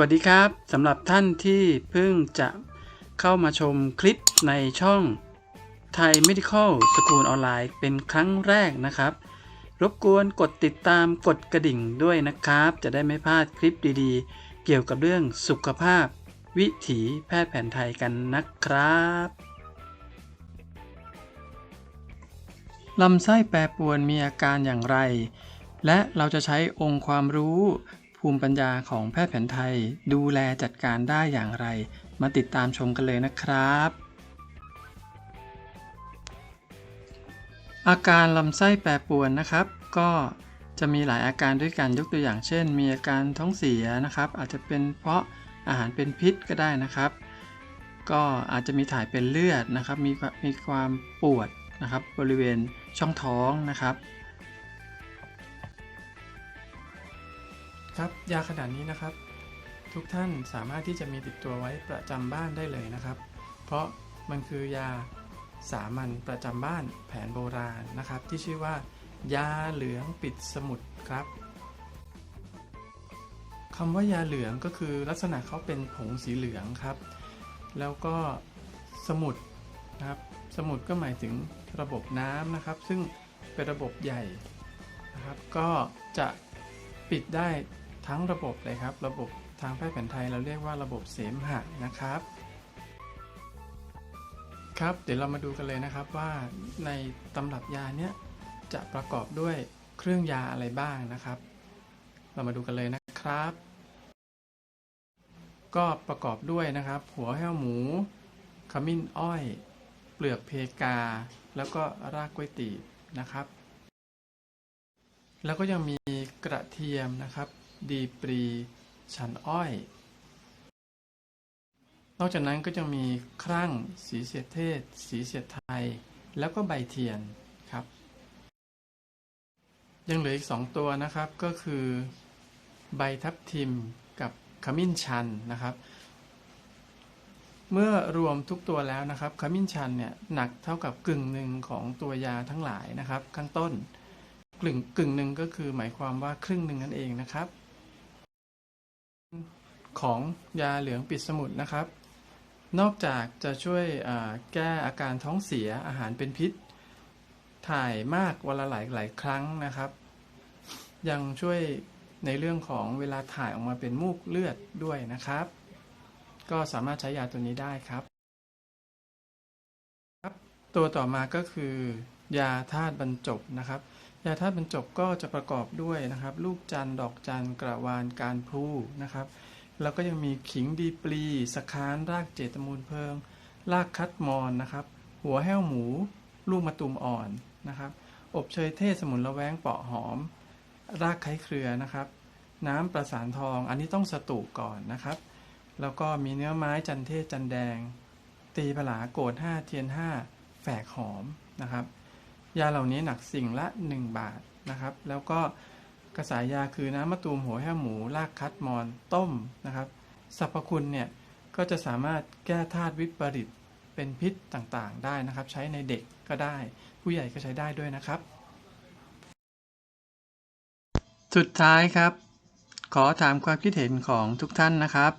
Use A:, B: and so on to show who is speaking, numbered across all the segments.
A: วัสดีครับสำหรับท่านที่เพิ่งจะเข้ามาชมคลิปในช่องไทย Medical School ออนไลน์เป็นครั้งแรกนะครับ รบกวนกดติดตามกดกระดิ่งด้วยนะครับ จะได้ไม่พลาดคลิปดีๆ เกี่ยวกับเรื่องสุขภาพ วิถีแพทย์แผนไทยกันนะครับลำไส้แปรปรวนมีอาการอย่างไร และเราจะใช้องค์ความรู้ ภูมิปัญญาของแพทย์แผนไทย ดูแลจัดการได้อย่างไร มาติดตามชมกันเลยนะครับ อาการลำไส้แปรปรวนนะครับ ก็จะมีหลายอาการด้วยกันยกตัวอย่างเช่น มีอาการท้องเสียนะครับ อาจจะเป็นเพราะอาหารเป็นพิษก็ได้นะครับ ก็อาจจะมีถ่ายเป็นเลือดนะครับ มีมีความปวดนะครับบริเวณช่องท้องนะครับ
B: ครับยาขนาดนี้นะครับ ทุกท่านสามารถที่จะมีติดตัวไว้ประจำบ้านได้เลยนะครับ เพราะมันคือยาสามัญประจำบ้านแผนโบราณนะครับ ที่ชื่อว่า ยาเหลืองปิดสมุดครับคำว่ายาเหลืองก็คือลักษณะเขาเป็นผงสีเหลืองครับ แล้วก็สมุดนะครับสมุดก็หมายถึงระบบน้ำนะครับ ซึ่งเป็นระบบใหญ่นะครับ ก็จะปิดได้ ทั้งระบบเลยครับ ระบบทางแพทย์แผนไทยเราเรียกว่าระบบเสมหะนะครับ ครับเดี๋ยวเรามาดูกันเลยนะครับว่าในตำรับยาเนี้ยจะประกอบด้วยเครื่องยาอะไรบ้างนะครับ เรามาดูกันเลยนะครับ ก็ประกอบด้วยนะครับ หัวแห้วหมูขมิ้นอ้อย เปลือกเพกา แล้วก็รากกล้วยตีบนะครับ แล้วก็ยังมีกระเทียมนะครับ ดีปรีฉันอ้อย นอกจากนั้นก็จะมีครั่ง สีเสียดเทศ สีเสียดไทย แล้วก็ใบเทียนครับ ยังเหลืออีกสองตัวนะครับก็คือใบทับทิมกับขมิ้นชันนะครับ เมื่อรวมทุกตัวแล้วนะครับ ขมิ้นชันเนี่ยหนักเท่ากับกึ่งหนึ่งของตัวยาทั้งหลายนะครับ ข้างต้นกึ่งกึ่งหนึ่งก็คือหมายความว่าครึ่งหนึ่งนั่นเองนะครับ ของยาเหลืองปิดสมุดนะครับ นอกจากจะช่วยแก้อาการท้องเสียอาหารเป็นพิษ ถ่ายมากวันละหลายหลายครั้งนะครับ ยังช่วยในเรื่องของเวลาถ่ายออกมาเป็นมูกเลือดด้วยนะครับ ก็สามารถใช้ยาตัวนี้ได้ครับครับตัวต่อมาก็คือยาธาตุบรรจบนะครับ ยาธาตุบรรจบก็จะประกอบด้วยนะครับ ลูกจันดอกจันกระวานการพลูนะครับ แล้วก็ยังมีขิงดีปลีสะค้านรากเจตมูลเพิง รากคัดมอนนะครับ หัวแห้วหมู ลูกมะตูมอ่อนนะครับ อบเชยเทศสมุนละแวงเปาะหอม รากไข้เครือนะครับ น้ำประสานทองอันนี้ต้องสตูก่อนนะครับ แล้วก็มีเนื้อไม้จันเทศจันแดง ตีผลาโกดห้าเทียนห้าแฝกหอมนะครับ ยาเหล่านี้หนักสิ่งละ 1 บาทนะครับ แล้วก็กระสายยาคือน้ำมะตูมหัวแห้หมูรากคัดมอนต้มนะครับสรรพคุณเนี่ยก็จะสามารถแก้ธาตุวิปริตเป็นพิษต่างๆ ได้นะครับ ใช้ในเด็กก็ได้ ผู้ใหญ่ก็ใช้ได้ด้วยนะครับ
A: สุดท้ายครับ ขอถามความคิดเห็นของทุกท่านนะครับ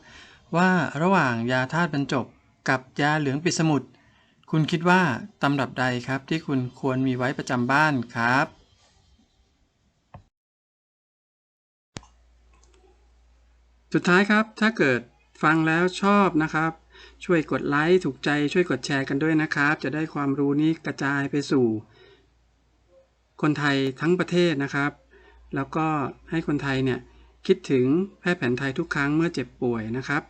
A: ว่าระหว่างยาธาตุบรรจบกับยาเหลืองปิดสมุด คุณคิดว่าตำรับใดครับที่คุณควรมีไว้ประจำบ้านครับ สุดท้ายครับ ถ้าเกิดฟังแล้วชอบนะครับ ช่วยกดไลค์ถูกใจช่วยกดแชร์กันด้วยนะครับ จะได้ความรู้นี้กระจายไปสู่ คนไทยทั้งประเทศนะครับ แล้วก็ให้คนไทยเนี่ยคิดถึงแพทย์แผนไทยทุกครั้งเมื่อเจ็บป่วยนะครับ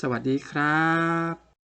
A: สวัสดีครับ